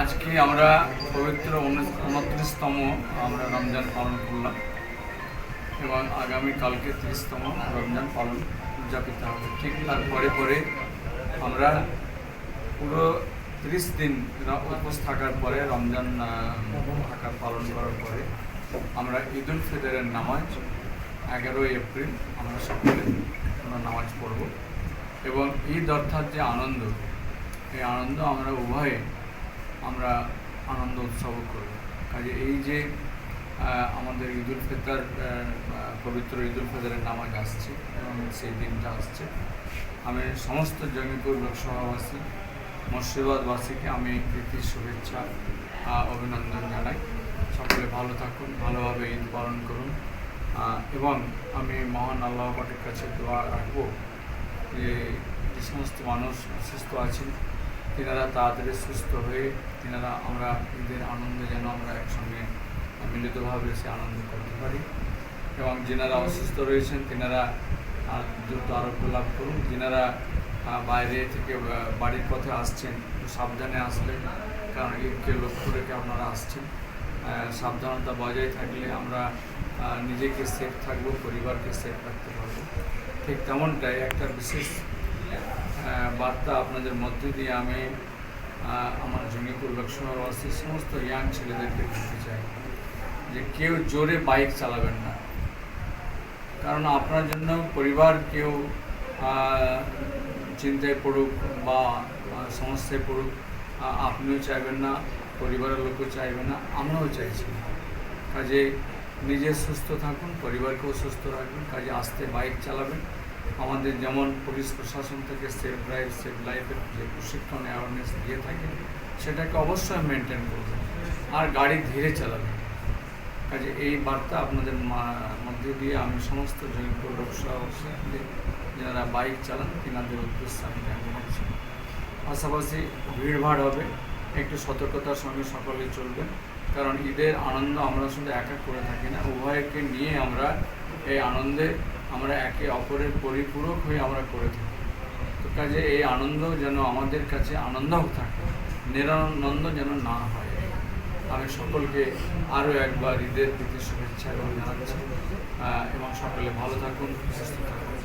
আজকে আমরা পবিত্র উনত্রিশতম আমরা রমজান পালন করলাম এবং আগামী কালকে তিরিশতম রমজান পালন উদযাপিত হবে। ঠিক তারপরে পরে আমরা পুরো তিরিশ দিন উপোস থাকার পরে, রমজান থাকার পালন করার পরে আমরা ঈদ উল ফিতরের নামাজ এগারোই এপ্রিল আমরা সকলে আমরা নামাজ পড়ব এবং ঈদ অর্থাৎ যে আনন্দ, এই আনন্দ আমরা উভয়ে আনন্দ উৎসব করব কাজে এই যে আমাদের ঈদ উল ফিতর পবিত্র ঈদ উল ফিতরের নামাজ আসছে এবং সেই দিনটা আসছে। আমি সমস্ত জঙ্গিপুর লোকসভাবাসী, মুর্শিদাবাদবাসীকে আমি প্রীতি শুভেচ্ছা অভিনন্দন জানাই। সকলে ভালো থাকুন, ভালোভাবে ঈদ পালন করুন। এবং আমি মহান আল্লাহ পাকের কাছে দোয়া রাখব যে যে সমস্ত মানুষ অসুস্থ আছেন তিনারা তাড়াতাড়ি সুস্থ হয়ে তিনারা আমরা ঈদের আনন্দে যেন আমরা একসঙ্গে মিলিতভাবে সে আনন্দ করতে পারি। এবং যেনারা অসুস্থ রয়েছেন, তিনারা দ্রুত আরোগ্য লাভ করুন। যেনারা বাইরে থেকে বাড়ির পথে আসছেন সাবধানে আসলে, কারণ ঈদকে লক্ষ্য রেখে আপনারা আসছেন সাবধানতা বজায় থাকলে আমরা নিজেকে সেফ থাকব, পরিবারকে সেফ রাখতে পারব। ঠিক তেমনটাই একটা বিশেষ বার্তা আপনাদের মধ্যে দিয়ে আমি আমার জঙ্গিপুর লোকসভাবাসী সমস্ত ইয়াং ছেলেদেরকে দিতে চাই যে কেউ জোরে বাইক চালাবেন না। কারণ আপনার জন্য পরিবার কেউ চিন্তায় পড়ুক বা সমস্যায় পড়ুক আপনিও চাইবেন না, পরিবারের লোকও চাইবে না আমরাও চাইছি। কাজে নিজে সুস্থ থাকুন, পরিবারকেও সুস্থ রাখবেন, কাজে আস্তে বাইক চালাবেন। আমাদের যেমন পুলিশ প্রশাসন থেকে সেফ ড্রাইভ, সেফ লাইফের যে প্রশিক্ষণ অ্যাওয়ারনেস দিয়ে থাকে, সেটাকে অবশ্যই মেনটেন করবেন আর গাড়ি ধীরে চালাবে। কাজে এই বার্তা আপনাদের মধ্যে দিয়ে আমি সমস্ত জয়পুর লোকসভাবাসীদের যারা বাইক চালান, তিনাদের উদ্দেশ্যে আমি জানাচ্ছি পাশাপাশি ভিড়ভাড় হবে, একটু সতর্কতার সঙ্গে সকলে চলবেন, কারণ ঈদের আনন্দ আমরা শুধু একা করে থাকি না, উভয়কে নিয়ে আমরা এই আনন্দে আমরা একে অপরের পরিপূরক হয়ে আমরা করে থাকি। তো কাজে এই আনন্দ যেন আমাদের কাছে আনন্দ থাকে, নিরানন্দ যেন না হয়। আমি সকলকে আরও একবার ঈদের প্রীতি শুভেচ্ছা এবং জানাচ্ছি। এবং সকলে ভালো থাকুন, সুস্থ থাকুন।